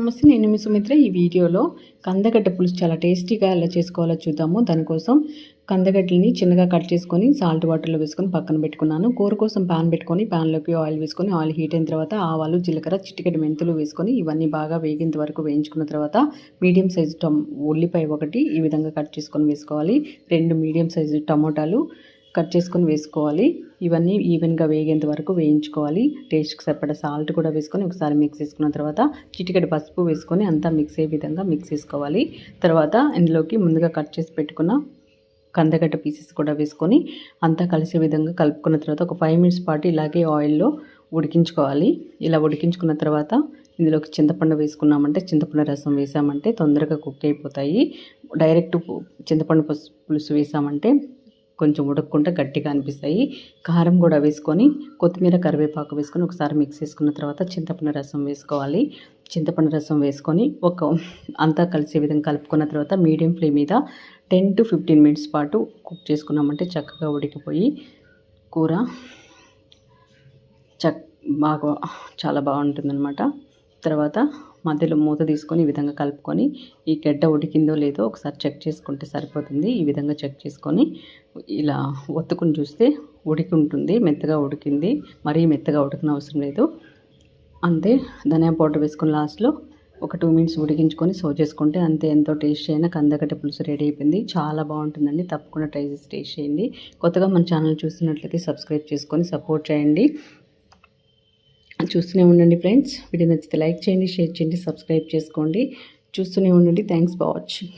నమస్తే నేను మీ సుమిత్ర. ఈ వీడియోలో కందగడ్డ పులుసు చాలా టేస్టీగా ఎలా చేసుకోవాలో చూద్దాము. దానికోసం కందగడ్డలని చిన్నగా కట్ చేసుకొని సాల్ట్ వాటర్లో వేసుకొని పక్కన పెట్టుకున్నాను. కూర కోసం పాన్ పెట్టుకొని పాన్లోకి ఆయిల్ వేసుకొని ఆయిల్ హీట్ అయిన తర్వాత ఆవాలు జీలకర్ర చిటికెడు మెంతులు వేసుకొని ఇవన్నీ బాగా వేగేంత వరకు వేయించుకున్న తర్వాత మీడియం సైజు టమ్ ఉల్లిపాయ ఒకటి ఈ విధంగా కట్ చేసుకొని వేసుకోవాలి. రెండు మీడియం సైజు టమోటాలు కట్ చేసుకొని వేసుకోవాలి. ఇవన్నీ ఈవెన్గా వేగేంత వరకు వేయించుకోవాలి. టేస్ట్కి సరిపడా సాల్ట్ కూడా వేసుకొని ఒకసారి మిక్స్ చేసుకున్న తర్వాత చిటికెడు పసుపు వేసుకొని అంతా మిక్స్ అయ్యే విధంగా మిక్స్ చేసుకోవాలి. తర్వాత ఇందులోకి ముందుగా కట్ చేసి పెట్టుకున్న కందగడ్డ పీసెస్ కూడా వేసుకొని అంతా కలిసే విధంగా కలుపుకున్న తర్వాత ఒక ఫైవ్ మినిట్స్ పాటు ఇలాగే ఆయిల్లో ఉడికించుకోవాలి. ఇలా ఉడికించుకున్న తర్వాత ఇందులోకి చింతపండు వేసుకున్నామంటే చింతపండు రసం వేసామంటే తొందరగా కుక్ అయిపోతాయి. డైరెక్ట్ చింతపండు పులుసు వేసామంటే కొంచెం ఉడకకుండా గట్టిగా అనిపిస్తాయి. కారం కూడా వేసుకొని కొత్తిమీర కరివేపాకు వేసుకొని ఒకసారి మిక్స్ చేసుకున్న తర్వాత చింతపండు రసం వేసుకోవాలి. చింతపండు రసం వేసుకొని ఒక అంతా కలిసే విధంగా కలుపుకున్న తర్వాత మీడియం ఫ్లేమ్ మీద టెన్ టు ఫిఫ్టీన్ మినిట్స్ పాటు కుక్ చేసుకున్నామంటే చక్కగా ఉడికిపోయి కూర చక్ బాగా చాలా బాగుంటుందన్నమాట. తర్వాత మధ్యలో మూత తీసుకొని ఈ విధంగా కలుపుకొని ఈ గడ్డ ఉడికిందో లేదో ఒకసారి చెక్ చేసుకుంటే సరిపోతుంది. ఈ విధంగా చెక్ చేసుకొని ఇలా ఒత్తుకుని చూస్తే ఉడికి ఉంటుంది. మెత్తగా ఉడికింది. మరీ మెత్తగా ఉడకన అవసరం లేదు. అంతే ధనియా పౌడర్ వేసుకుని లాస్ట్లో ఒక టూ మినిట్స్ ఉడికించుకొని సర్వ్ చేసుకుంటే అంతే. ఎంతో టేస్ట్ అయినా కందగడ్డ పులుసు రెడీ అయిపోయింది. చాలా బాగుంటుందండి. తప్పకుండా ట్రై చేసి టేస్ట్ చేయండి. కొత్తగా మన ఛానల్ చూస్తున్నట్లయితే సబ్స్క్రైబ్ చేసుకొని సపోర్ట్ చేయండి. చూస్తూనే ఉండండి ఫ్రెండ్స్. వీడియో నచ్చితే లైక్ చేయండి షేర్ చేయండి సబ్స్క్రైబ్ చేసుకోండి. చూస్తూనే ఉండండి. Thanks for watching.